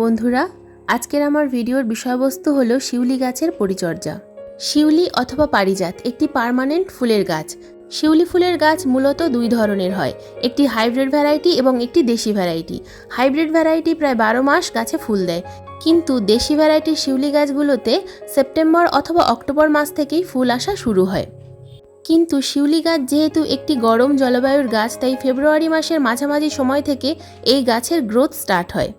বন্ধুরা, আজকের আমার ভিডিওর বিষয়বস্তু হলো শিউলি গাছের পরিচর্যা। শিউলি অথবা পারিজাত একটি পার্মানেন্ট ফুলের গাছ। শিউলি ফুলের গাছ মূলত দুই ধরনের হয়, একটি হাইব্রিড ভ্যারাইটি এবং একটি দেশি ভ্যারাইটি। হাইব্রিড ভ্যারাইটি প্রায় বারো মাস গাছে ফুল দেয়, কিন্তু দেশি ভ্যারাইটির শিউলি গাছগুলোতে সেপ্টেম্বর অথবা অক্টোবর মাস থেকেই ফুল আসা শুরু হয়। কিন্তু শিউলি গাছ যেহেতু একটি গরম জলবায়ুর গাছ, তাই ফেব্রুয়ারি মাসের মাঝামাঝি সময় থেকে এই গাছের গ্রোথ স্টার্ট হয়।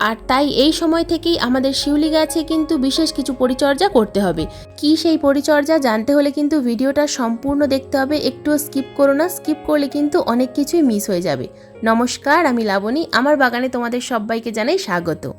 আর তাই এই সময় থেকেই আমাদের শিউলি গাছে কিন্তু বিশেষ কিছু পরিচর্যা করতে হবে। কি সেই পরিচর্যা জানতে হলে কিন্তু ভিডিওটা সম্পূর্ণ দেখতে হবে। একটুও স্কিপ করো না, স্কিপ করলে কিন্তু অনেক কিছুই মিস হয়ে যাবে। নমস্কার, আমি লাবণী। আমার বাগানে তোমাদের সবাইকে জানাই স্বাগত।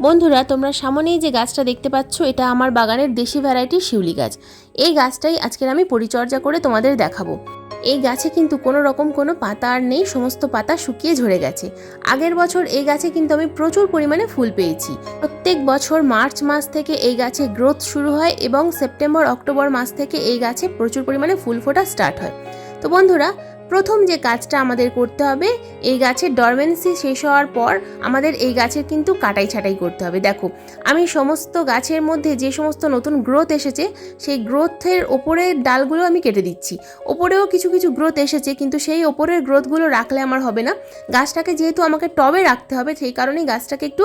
বন্ধুরা, তোমরা সামনেই যে গাছটা দেখতে পাচ্ছ, এটা আমার বাগানের দেশি ভ্যারাইটির শিউলি গাছ। এই গাছটাই আজকের আমি পরিচর্যা করে তোমাদের দেখাবো। এই গাছে কিন্তু কোনো রকম কোনো পাতা আর নেই, সমস্ত পাতা শুকিয়ে ঝরে গেছে। আগের বছর এই গাছে কিন্তু আমি প্রচুর পরিমাণে ফুল পেয়েছি। প্রত্যেক বছর মার্চ মাস থেকে এই গাছে গ্রোথ শুরু হয় এবং সেপ্টেম্বর, অক্টোবর মাস থেকে এই গাছে প্রচুর পরিমাণে ফুল ফোটা স্টার্ট হয়। তো বন্ধুরা প্রথম যে কাজটা আমাদের করতে হবে, এই গাছের ডরমেন্সি শেষ হওয়ার পর আমাদের এই গাছের কিন্তু কাটাই ছাটাই করতে হবে। দেখো, আমি সমস্ত গাছের মধ্যে যে সমস্ত নতুন গ্রোথ এসেছে, সেই গ্রোথের ওপরের ডালগুলো আমি কেটে দিচ্ছি। ওপরেও কিছু কিছু গ্রোথ এসেছে, কিন্তু সেই ওপরের গ্রোথগুলো রাখলে আমার হবে না। গাছটাকে যেহেতু আমাকে টবে রাখতে হবে, সেই কারণেই গাছটাকে একটু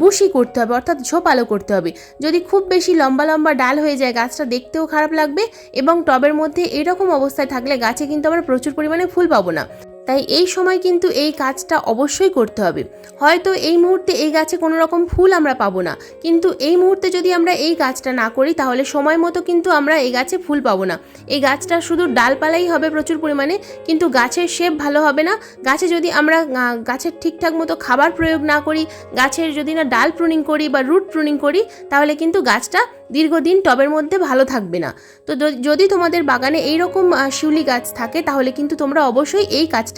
বুশি করতে হবে, অর্থাৎ ঝোপালো করতে হবে। যদি খুব বেশি লম্বা লম্বা ডাল হয়ে যায়, গাছটা দেখতেও খারাপ লাগবে এবং টবের মধ্যে এরকম অবস্থায় থাকলে গাছে কিন্তু আমরা প্রচুর পরিমাণে ফুল পাবো না। তাই এই সময় কিন্তু এই কাজটা অবশ্যই করতে হবে। হয়তো এই মুহূর্তে এই গাছে কোনো রকম ফুল আমরা পাবো না। কিন্তু এই মুহূর্তে যদি আমরা এই কাজটা না করি, তাহলে সময় মতো কিন্তু আমরা এই গাছে ফুল পাবো না। এই গাছটা শুধু ডালপালাই হবে প্রচুর পরিমাণে, কিন্তু গাছের শেপ ভালো হবে না। গাছে যদি আমরা গাছের ঠিকঠাক মতো খাবার প্রয়োগ না করি, গাছের যদি না ডাল প্রুনিং করি বা রুট প্রুনিং করি, তাহলে কিন্তু গাছটা দীর্ঘদিন টবের মধ্যে ভালো থাকবে না। তো যদি তোমাদের বাগানে এই রকম শিউলি গাছ থাকে, তাহলে কিন্তু তোমরা অবশ্যই এই কাজটা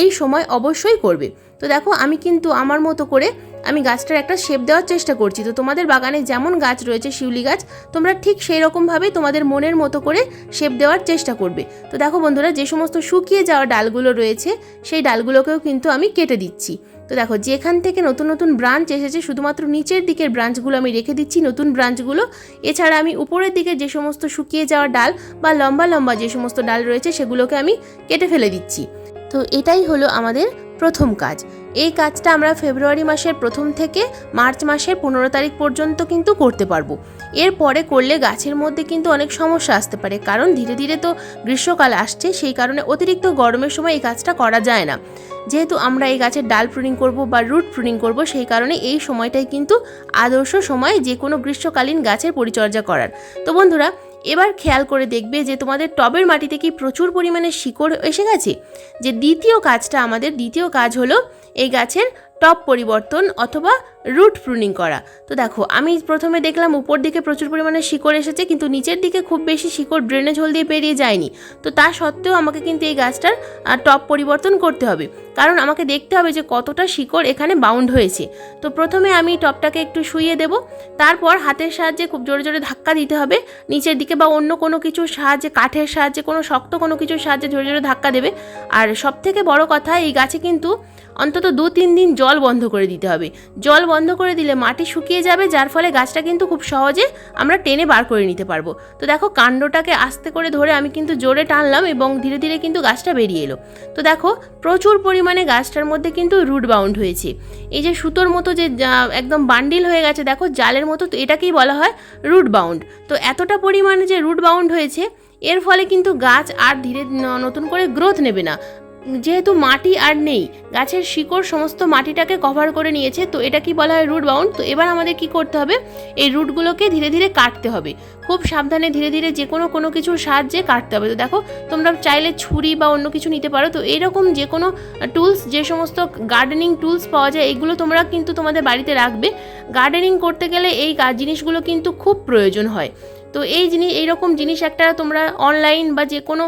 এই সময় অবশ্যই করবে। তো দেখো, আমি কিন্তু আমার মতো করে আমি গাছটার একটা শেপ দেওয়ার চেষ্টা করছি। তো তোমাদের বাগানে যেমন গাছ রয়েছে, শিউলি গাছ, তোমরা ঠিক সেই রকমভাবে তোমাদের মনের মতো করে শেপ দেওয়ার চেষ্টা করবে। তো দেখো বন্ধুরা, যে সমস্ত শুকিয়ে যাওয়া ডালগুলো রয়েছে, সেই ডালগুলোকেও কিন্তু আমি কেটে দিচ্ছি। তো দেখো, যেখান থেকে নতুন নতুন ব্রাঞ্চ এসেছে, শুধুমাত্র নিচের দিকের ব্রাঞ্চগুলো আমি রেখে দিচ্ছি, নতুন ব্রাঞ্চগুলো এছাড়া আমি উপরের দিকে যে সমস্ত শুকিয়ে যাওয়া ডাল বা লম্বা লম্বা যে সমস্ত ডাল রয়েছে, সেগুলোকে আমি কেটে ফেলে দিচ্ছি। তো এটাই হলো আমাদের প্রথম কাজ। এই কাজটা আমরা ফেব্রুয়ারি মাসের প্রথম থেকে মার্চ মাসের পনেরো তারিখ পর্যন্ত কিন্তু করতে পারব। এরপরে করলে গাছের মধ্যে কিন্তু অনেক সমস্যা আসতে পারে, কারণ ধীরে ধীরে তো গ্রীষ্মকাল আসছে, সেই কারণে অতিরিক্ত গরমের সময় এই কাজটা করা যায় না। যেহেতু আমরা এই গাছের ডাল প্রুনিং করব বা রুট প্রুনিং করব, সেই কারণে এই সময়টাই কিন্তু আদর্শ সময় যে কোনো গ্রীষ্মকালীন গাছের পরিচর্যা করার। তো বন্ধুরা এবার খেয়াল করে দেখবে যে তোমাদের টবের মাটিতে কি প্রচুর পরিমাণে শিকড় এসে গেছে। যে দ্বিতীয় কাজটা আমাদের দ্বিতীয় কাজ হলো এই গাছের টপ পরিবর্তন অথবা রুট প্রুনিং করা। তো দেখো, আমি প্রথমে দেখলাম উপর দিকে প্রচুর পরিমাণে শিকড় এসেছে, কিন্তু নিচের দিকে খুব বেশি শিকড় ড্রেনেজ হোল দিয়ে পেরিয়ে যায়নি। তো তা সত্ত্বেও আমাকে কিন্তু এই গাছটার টপ পরিবর্তন করতে হবে। কারণ আমাকে দেখতে হবে যে কতটা শিকড় এখানে বাউন্ড হয়েছে। তো প্রথমে আমি টপটাকে একটু শুইয়ে দেব, তারপর হাতের সাহায্যে খুব জোরে জোরে ধাক্কা দিতে হবে। নিচের দিকে বা অন্য কোনো কিছুর সাহায্যে, কাঠের সাহায্যে, কোনো শক্ত কোনো কিছুর সাহায্যে জোরে জোরে ধাক্কা দেবে। আর সব থেকে বড় কথা, এই গাছে কিন্তু অন্তত দু তিন দিন জল বন্ধ করে দিতে হবে। জল বন্ধ করে দিলে মাটি শুকিয়ে যাবে, যার ফলে গাছটা কিন্তু খুব সহজে আমরা টেনে বার করে নিতে পারব। তো দেখো কাণ্ডটাকে আস্তে করে ধরে আমি কিন্তু জোরে টানলাম এবং ধীরে ধীরে কিন্তু গাছটা বেরিয়ে এলো। তো দেখো প্রচুর পরিমাণে গাছটার মধ্যে কিন্তু রুট বাউন্ড হয়েছে। এই যে সুতোর মতো যে একদম বান্ডিল হয়ে গেছে, দেখো জালের মতো তো এটাকেই বলা হয় রুট বাউন্ড। তো এতটা পরিমাণে যে রুট বাউন্ড হয়েছে, এর ফলে কিন্তু গাছ আর ধীরে নতুন করে গ্রোথ নেবে না। যেহেতু মাটি আর নেই, গাছের শিকড় সমস্ত মাটিটাকে কভার করে নিয়েছে, তো এটা কি বলা হয় রুট বাউন্ড তো এবার আমাদের কি করতে হবে? এই রুটগুলোকে ধীরে ধীরে কাটতে হবে। খুব সাবধানে ধীরে ধীরে যে কোনো কোনো কিছুর সাহায্যে কাটতে হবে। তো দেখো, তোমরা চাইলে ছুরি বা অন্য কিছু নিতে পারো। তো এরকম যে কোনো টুলস যে সমস্ত গার্ডেনিং টুলস পাওয়া যায়, এগুলো তোমরা কিন্তু তোমাদের বাড়িতে রাখবে। গার্ডেনিং করতে গেলে এই জিনিসগুলো কিন্তু খুব প্রয়োজন হয়। তো এই জিনিস এইরকম জিনিস একটা তোমরা অনলাইন বা যে কোনো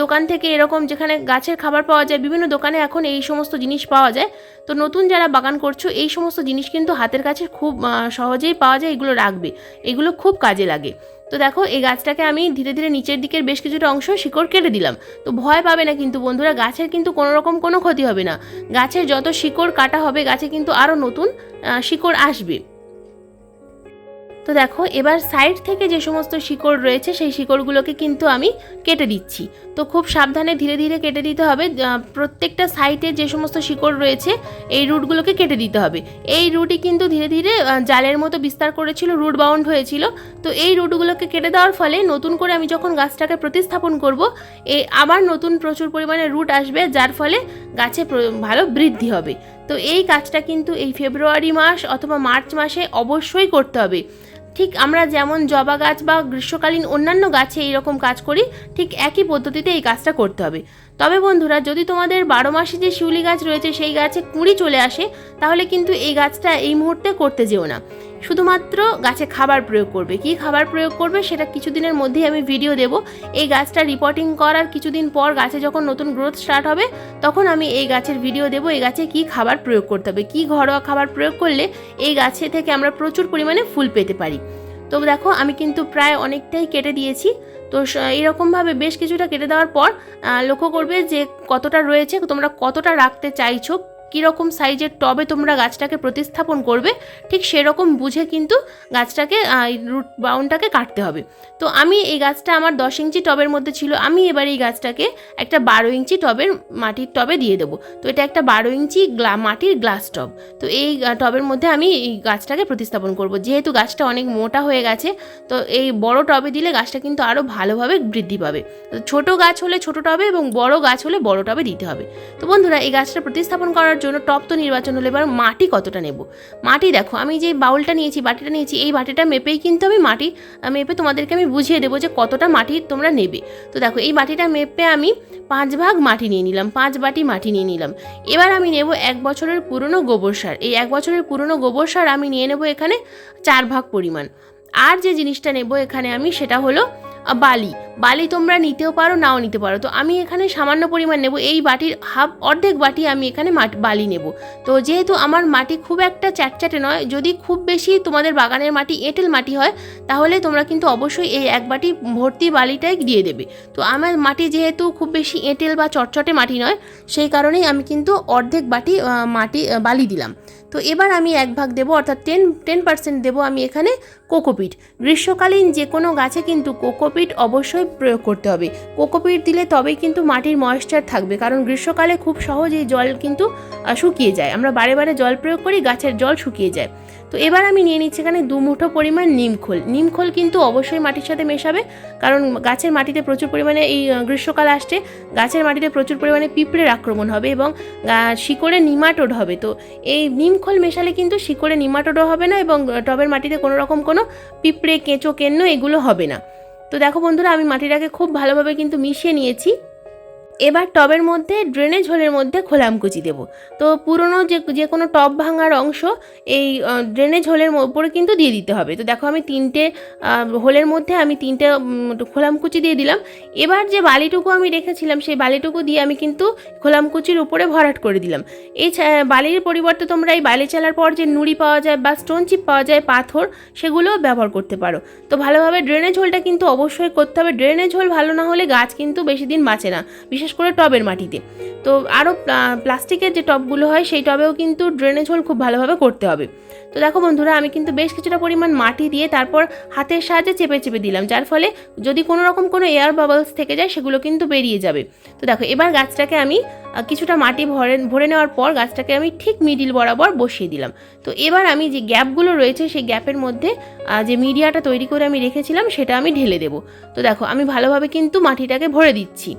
দোকান থেকে এরকম যেখানে গাছের খাবার পাওয়া যায়, বিভিন্ন দোকানে এখন এই সমস্ত জিনিস পাওয়া যায়। তো নতুন যারা বাগান করছ, এই সমস্ত জিনিস কিন্তু হাতের কাছে খুব সহজেই পাওয়া যায়, এগুলো রাখবে। এগুলো খুব কাজে লাগে। তো দেখো, এই গাছটাকে আমি ধীরে ধীরে নিচের দিকের বেশ কিছুটা অংশ শিকড় কেটে দিলাম। তো ভয় পাবে না কিন্তু বন্ধুরা, গাছের কিন্তু কোনো রকম কোনো ক্ষতি হবে না। গাছের যত শিকড় কাটা হবে, গাছে কিন্তু আরও নতুন শিকড় আসবে। তো দেখো, এবার সাইড থেকে যে সমস্ত শিকড় রয়েছে, সেই শিকড়গুলোকে কিন্তু আমি কেটে দিচ্ছি। তো খুব সাবধানে ধীরে ধীরে কেটে দিতে হবে। প্রত্যেকটা সাইডে যে সমস্ত শিকড় রয়েছে, এই রুটগুলোকে কেটে দিতে হবে। এই রুটই কিন্তু ধীরে ধীরে জালের মতো বিস্তার করেছিল, রুট বাউন্ড হয়েছিল। তো এই রুটগুলোকে কেটে দেওয়ার ফলে নতুন করে আমি যখন গাছটাকে প্রতিস্থাপন করব এই আবার নতুন প্রচুর পরিমাণে রুট আসবে, যার ফলে গাছে ভালো বৃদ্ধি হবে। তো এই কাজটা কিন্তু এই ফেব্রুয়ারি মাস অথবা মার্চ মাসে অবশ্যই করতে হবে। ঠিক আমরা যেমন জবা গাছ বা গ্রীষ্মকালীন অন্যান্য গাছে এইরকম কাজ করি, ঠিক একই পদ্ধতিতে এই কাজটা করতে হবে। তবে বন্ধুরা, যদি তোমাদের বারো মাসে যে শিউলি গাছ রয়েছে, সেই গাছে কুঁড়ি চলে আসে, তাহলে কিন্তু এই গাছটা এই মুহূর্তে করতে যেও না। শুধুমাত্র গাছে খাবার প্রয়োগ করবে। কি খাবার প্রয়োগ করবে সেটা কিছুদিনের মধ্যেই আমি ভিডিও দেব। এই গাছটা রিপোর্টিং করার কিছুদিন পর গাছে যখন নতুন গ্রোথ স্টার্ট হবে, তখন আমি এই গাছের ভিডিও দেব, এই গাছে কি খাবার প্রয়োগ করতে হবে। কি ঘরোয়া খাবার প্রয়োগ করলে এই গাছে থেকে আমরা প্রচুর পরিমাণে ফুল পেতে পারি। তো দেখো, আমি কিন্তু প্রায় অনেকটাই কেটে দিয়েছি। তো এইরকমভাবে বেশ কিছুটা কেটে দেওয়ার পর লক্ষ্য করবে যে কতটা রয়েছে, তোমরা কতটা রাখতে চাইছো কীরকম সাইজের টবে তোমরা গাছটাকে প্রতিস্থাপন করবে, ঠিক সেরকম বুঝে কিন্তু গাছটাকে রুট বাউন্ডটাকে কাটতে হবে। তো আমি এই গাছটা আমার দশ ইঞ্চি টবের মধ্যে ছিল, আমি এবার এই গাছটাকে একটা বারো ইঞ্চি টবের মাটির টবে দিয়ে দেবো। তো এটা একটা বারো ইঞ্চি গ্লা, মাটির গ্লাস টব। তো এই টবের মধ্যে আমি এই গাছটাকে প্রতিস্থাপন করব। যেহেতু গাছটা অনেক মোটা হয়ে গেছে, তো এই বড় টবে দিলে গাছটা কিন্তু আরও ভালোভাবে বৃদ্ধি পাবে। ছোট গাছ হলে ছোট টবে এবং বড় গাছ হলে বড় টবে দিতে হবে। তো বন্ধুরা, এই গাছটা প্রতিস্থাপন করার জন্য টপ তো নির্বাচন হলে এবার মাটি কতটা নেব? মাটি দেখো, আমি যে বাউলটা নিয়েছি, বাটিটা নিয়েছি, এই বাটিটা মেপেই কিন্তু আমি মাটি মেপে তোমাদেরকে আমি বুঝিয়ে দেবো যে কতটা মাটি তোমরা নেবে। তো দেখো, এই বাটিটা মেপে আমি পাঁচ ভাগ মাটি নিয়ে নিলাম, পাঁচ বাটি মাটি নিয়ে নিলাম। এবার আমি নেব এক বছরের পুরনো গোবর সার। এই এক বছরের পুরনো গোবর সার আমি নিয়ে নেব এখানে চার ভাগ পরিমাণ। আর যে জিনিসটা নেব এখানে আমি সেটা হলো বালি। বালি তোমরা নিতেও পারো, নাও নিতে পারো। তো আমি এখানে সামান্য পরিমাণ নেব। এই বাটির হাফ অর্ধেক বাটি আমি এখানে মাটি বালি নেব। তো যেহেতু আমার মাটি খুব একটা চ্যাটচ্যাটে নয়, যদি খুব বেশি তোমাদের বাগানের মাটি, এঁটেল মাটি হয়, তাহলে তোমরা কিন্তু অবশ্যই এই এক বাটি ভর্তি বালিটাই দিয়ে দেবে। তো আমার মাটি যেহেতু খুব বেশি এঁটেল বা চটচটে মাটি নয়, সেই কারণেই আমি কিন্তু অর্ধেক বাটি মাটি বালি দিলাম। তো এবার আমি এক ভাগ দেবো, অর্থাৎ টেন টেন পার্সেন্ট দেবো আমি এখানে কোকোপিট। গ্রীষ্মকালীন যে কোনো গাছে কিন্তু কোকোপিট অবশ্যই প্রয়োগ করতে হবে। কোকোপিট দিলে তবেই কিন্তু মাটির ময়েশ্চার থাকবে, কারণ গ্রীষ্মকালে খুব সহজেই জল কিন্তু শুকিয়ে যায়। আমরা বারে বারে জল প্রয়োগ করি, গাছের জল শুকিয়ে যায়। তো এবার আমি নিয়ে নিচ্ছি এখানে দু মুঠো পরিমাণ নিমখোল নিমখোল কিন্তু অবশ্যই মাটির সাথে মেশাবে, কারণ গাছের মাটিতে প্রচুর পরিমাণে এই গ্রীষ্মকাল আসছে, গাছের মাটিতে প্রচুর পরিমাণে পিঁপড়ের আক্রমণ হবে এবং শিকড়ে নিমাটোড হবে। তো এই নিমখোল মেশালে কিন্তু শিকড়ে নিমাটোডও হবে না এবং টবের মাটিতে কোনো রকম কোনো পিঁপড়ে, কেঁচো, কেন্ন এগুলো হবে না। তো দেখো বন্ধুরা, আমি মাটিটাকে খুব ভালোভাবে কিন্তু মিশিয়ে নিয়েছি। এবার টবের মধ্যে ড্রেনেজ হোলের মধ্যে খোলামকুচি দেবো। তো পুরনো যে যে কোনো টব ভাঙার অংশ এই ড্রেনেজ হোলের উপরে কিন্তু দিয়ে দিতে হবে। তো দেখো আমি তিনটে হোলের মধ্যে আমি তিনটে খোলামকুচি দিয়ে দিলাম। এবার যে বালিটুকু আমি রেখেছিলাম, সেই বালিটুকু দিয়ে আমি কিন্তু খোলামকুচির উপরে ভরাট করে দিলাম। এই বালির পরিবর্তে তোমরা এই বালি চালার পর যে নুড়ি পাওয়া যায় বা স্টোন চিপ পাওয়া যায়, পাথর, সেগুলোও ব্যবহার করতে পারো। তো ভালোভাবে ড্রেনেজ হোলটা কিন্তু অবশ্যই করতে হবে। ড্রেনেজ হোল ভালো না হলে গাছ কিন্তু বেশি দিন বাঁচে না। বিশেষ করে টবের মাটিতে। তো আরও প্লাস্টিকের যে টবগুলো হয়, সেই টবেও কিন্তু ড্রেনেজ হোল খুব ভালোভাবে করতে হবে। তো দেখো বন্ধুরা, আমি কিন্তু বেশ কিছুটা পরিমাণ মাটি দিয়ে তারপর হাতের সাহায্যে চেপে চেপে দিলাম, যার ফলে যদি কোনো রকম কোনো এয়ার বাবলস থেকে যায়, সেগুলো কিন্তু বেরিয়ে যাবে। তো দেখো, এবার গাছটাকে আমি কিছুটা মাটি ভরে ভরে নেওয়ার পর গাছটাকে আমি ঠিক মিডিল বরাবর বসিয়ে দিলাম। তো এবার আমি যে গ্যাপগুলো রয়েছে, সেই গ্যাপের মধ্যে যে মিডিয়াটা তৈরি করে আমি রেখেছিলাম, সেটা আমি ঢেলে দেবো। তো দেখো, আমি ভালোভাবে কিন্তু মাটিটাকে ভরে দিচ্ছি।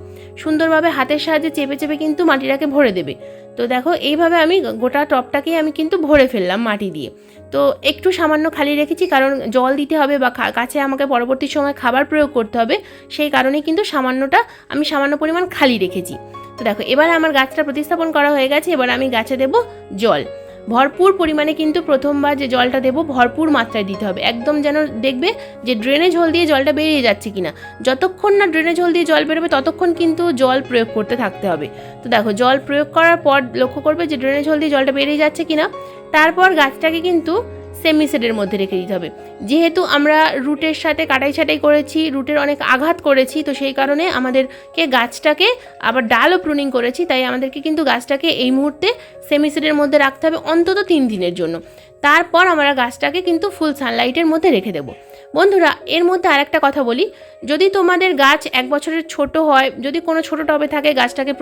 সুন্দরভাবে হাতের সাহায্যে চেপে চেপে কিন্তু মাটিটাকে ভরে দেবে। তো দেখো, এইভাবে আমি গোটা টপটাকেই আমি কিন্তু ভরে ফেললাম মাটি দিয়ে। তো একটু সামান্য খালি রেখেছি, কারণ জল দিতে হবে বা কাছে আমাকে পরবর্তী সময় খাবার প্রয়োগ করতে হবে, সেই কারণে কিন্তু সামান্যটা আমি সামান্য পরিমাণ খালি রেখেছি। তো দেখো, এবার আমার গাছটা প্রতিস্থাপন করা হয়ে গেছে, এবার আমি গাছে দেব জল। ভরপুর পরিমাণে কিন্তু প্রথমবার যে জলটা দেবো, ভরপুর মাত্রায় দিতে হবে। একদম যেন দেখবে যে ড্রেনে হোল দিয়ে জলটা বেরিয়ে যাচ্ছে কিনা। যতক্ষণ না ড্রেনেজ হোল দিয়ে জল বেরোবে, ততক্ষণ কিন্তু জল প্রয়োগ করতে থাকতে হবে। তো দেখো, জল প্রয়োগ করার পর লক্ষ্য করবে যে ড্রেনে হোল দিয়ে জলটা বেরিয়ে যাচ্ছে কিনা। তারপর গাছটাকে কিন্তু সেমি সেটের মধ্যে রেখে দিতে হবে। যেহেতু আমরা রুটের সাথে কাটাই ছাটাই করেছি, রুটের অনেক আঘাত করেছি, তো সেই কারণে আমাদেরকে গাছটাকে আবার ডালও প্রুনিং করেছি, তাই আমাদেরকে কিন্তু গাছটাকে এই মুহূর্তে সেমি সেটের মধ্যে রাখতে হবে অন্তত তিন দিনের জন্য। তারপর আমরা গাছটাকে কিন্তু ফুল সানলাইটের মধ্যে রেখে দেবো। বন্ধুরা, এর মধ্যে আরেকটা কথা বলি। যদি তোমাদের গাছ এক বছরের ছোট হয়, যদি কোনো ছোট টবে থাকে, গাছটাকে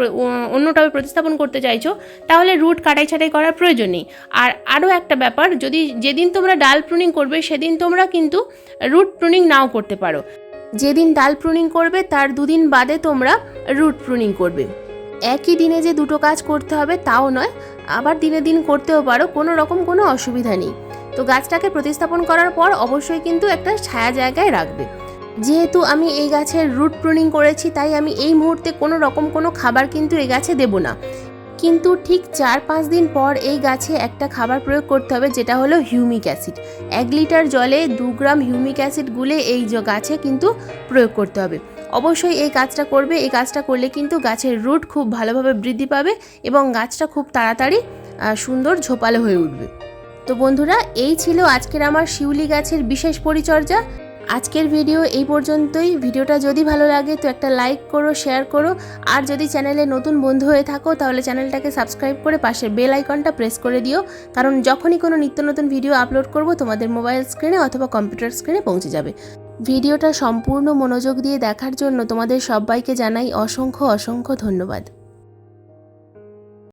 অন্য টবে প্রতিস্থাপন করতে চাইছো, তাহলে রুট কাটাই ছাটাই করার প্রয়োজন নেই। আর আরও একটা ব্যাপার, যদি যেদিন তোমরা ডাল প্রুনিং করবে, সেদিন তোমরা কিন্তু রুট প্রুনিং নাও করতে পারো। যেদিন ডাল প্রুনিং করবে, তার দুদিন বাদে তোমরা রুট প্রুনিং করবে। একই দিনে যে দুটো কাজ করতে হবে, তাও নয়, আবার দিনে দিন করতেও পারো, কোনো রকম কোনো অসুবিধা নেই। তো গাছটাকে প্রতিস্থাপন করার পর অবশ্যই কিন্তু একটা ছায়া জায়গায় রাখবে। যেহেতু আমি এই গাছের রুট প্রুনিং করেছি, তাই আমি এই মুহূর্তে কোনো রকম কোনো খাবার কিন্তু এই গাছে দেব না। কিন্তু ঠিক চার পাঁচ দিন পর এই গাছে একটা খাবার প্রয়োগ করতে হবে, যেটা হলো হিউমিক অ্যাসিড। এক লিটার জলে দু গ্রাম হিউমিক অ্যাসিড গুলে এই গাছে কিন্তু প্রয়োগ করতে হবে। অবশ্যই এই কাজটা করবে, এই কাজটা করলে কিন্তু গাছের রুট খুব ভালোভাবে বৃদ্ধি পাবে এবং গাছটা খুব তাড়াতাড়ি সুন্দর ঝোপালো হয়ে উঠবে। তো বন্ধুরা, এই ছিল আজকের আমার শিউলি গাছের বিশেষ পরিচর্যা। আজকের ভিডিও এই পর্যন্তই। ভিডিওটা যদি ভালো লাগে তো একটা লাইক করো, শেয়ার করো। আর যদি চ্যানেলে নতুন বন্ধু হয়ে থাকো, তাহলে চ্যানেলটাকে সাবস্ক্রাইব করে পাশের বেল আইকনটা প্রেস করে দিও। কারণ যখনই কোনো নিত্য নতুন ভিডিও আপলোড করব, তোমাদের মোবাইল স্ক্রিনে অথবা কম্পিউটার স্ক্রিনে পৌঁছে যাবে। ভিডিওটা সম্পূর্ণ মনোযোগ দিয়ে দেখার জন্য তোমাদের সবাইকে জানাই অসংখ্য অসংখ্য ধন্যবাদ।